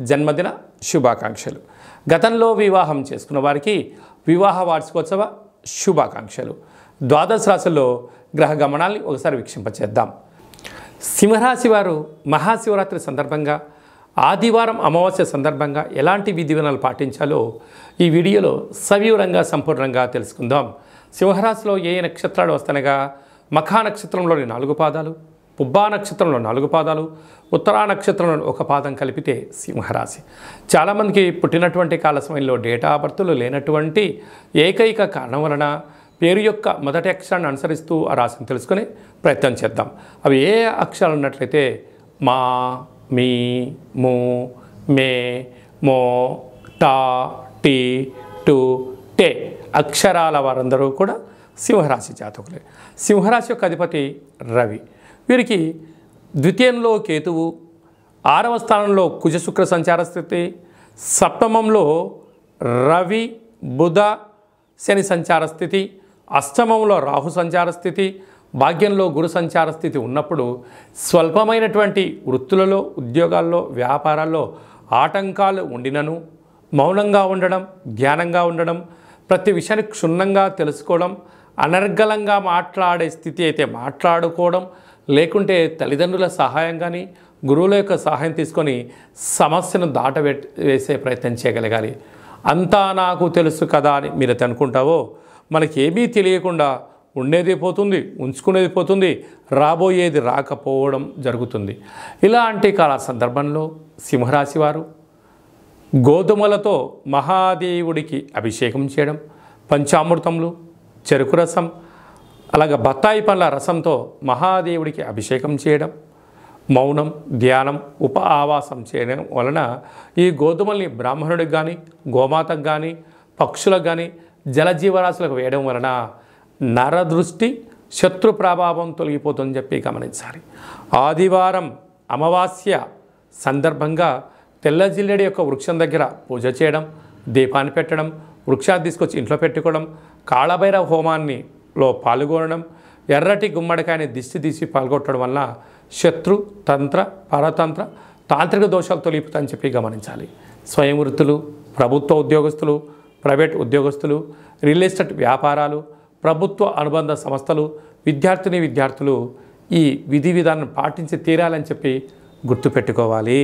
జన్మదిన శుభాకాంక్షలు. గతంలో వివాహం చేసుకున్న వారికి వివాహ వార్షికోత్సవ శుభాకాంక్షలు. ద్వాదశ రాశుల్లో గ్రహ గమనాల్ని ఒకసారి వీక్షింపచేద్దాం. సింహరాశి వారు మహాశివరాత్రి సందర్భంగా ఆదివారం అమావాస్య సందర్భంగా ఎలాంటి విధివినాలు పాటించాలో ఈ వీడియోలో సవివరంగా సంపూర్ణంగా తెలుసుకుందాం. సింహరాశిలో ఏ ఏ నక్షత్రాలు వస్తనగా మఖా నక్షత్రంలోని నాలుగు పాదాలు పుబ్బా నక్షత్రంలో నాలుగు పాదాలు ఉత్తరా నక్షత్రంలో ఒక పాదం కలిపితే సింహరాశి. చాలామందికి పుట్టినటువంటి కాల సమయంలో డేటా బర్తులు లేనటువంటి ఏకైక కారణం వలన పేరు యొక్క మొదటి అక్షరాన్ని అనుసరిస్తూ ఆ రాశిని తెలుసుకునే ప్రయత్నం చేద్దాం. అవి ఏ అక్షరాలు ఉన్నట్లయితే మా మీ మూ మే మో టా టీ టు టే అక్షరాల వారందరూ కూడా సింహరాశి జాతకులే. సింహరాశి యొక్క అధిపతి రవి. వీరికి ద్వితీయంలో కేతువు ఆరవ స్థానంలో కుజశుక్ర సంచార స్థితి సప్తమంలో రవి బుధ శని సంచార స్థితి అష్టమంలో రాహు సంచార స్థితి భాగ్యంలో గురు సంచార స్థితి ఉన్నప్పుడు స్వల్పమైనటువంటి వృత్తులలో ఉద్యోగాల్లో వ్యాపారాల్లో ఆటంకాలు ఉండినను మౌనంగా ఉండడం ధ్యానంగా ఉండడం ప్రతి విషయాన్ని క్షుణ్ణంగా తెలుసుకోవడం అనర్గళంగా మాట్లాడే స్థితి అయితే మాట్లాడుకోవడం లేకుంటే తల్లిదండ్రుల సహాయం కానీ గురువుల యొక్క సహాయం తీసుకొని సమస్యను దాటవే వేసే ప్రయత్నం చేయగలగాలి. అంతా నాకు తెలుసు కదా అని మీరు అయితే అనుకుంటావో మనకేమీ తెలియకుండా ఉండేది పోతుంది ఉంచుకునేది పోతుంది రాబోయేది రాకపోవడం జరుగుతుంది. ఇలాంటి కాల సందర్భంలో సింహరాశి వారు గోధుమలతో మహాదేవుడికి అభిషేకం చేయడం పంచామృతములు చెరుకు రసం అలాగే బత్తాయి పండ్ల రసంతో మహాదేవుడికి అభిషేకం చేయడం మౌనం ధ్యానం ఉప ఆవాసం చేయడం వలన ఈ గోధుమల్ని బ్రాహ్మణుడికి కానీ గోమాతకు కానీ పక్షులకు కానీ జలజీవరాశులకు వేయడం వలన నరదృష్టి శత్రు ప్రభావం తొలగిపోతుందని చెప్పి గమనించాలి. ఆదివారం అమావాస్య సందర్భంగా తెల్ల జిల్లెడి యొక్క వృక్షం దగ్గర పూజ చేయడం దీపాన్ని పెట్టడం వృక్షాన్ని తీసుకొచ్చి ఇంట్లో పెట్టుకోవడం కాళభైరవ హోమాన్ని లో పాల్గొనడం ఎర్రటి గుమ్మడికాయని దిష్టి తీసి పాల్గొట్టడం వల్ల శత్రు తంత్ర పరతంత్ర తాంత్రిక దోషాలు తొలిపుతాయని చెప్పి గమనించాలి. స్వయం వృత్తులు ప్రభుత్వ ఉద్యోగస్తులు ప్రైవేట్ ఉద్యోగస్తులు రియల్ ఎస్టేట్ వ్యాపారాలు ప్రభుత్వ అనుబంధ సంస్థలు విద్యార్థిని విద్యార్థులు ఈ విధి విధానం పాటించి తీరాలని చెప్పి గుర్తుపెట్టుకోవాలి.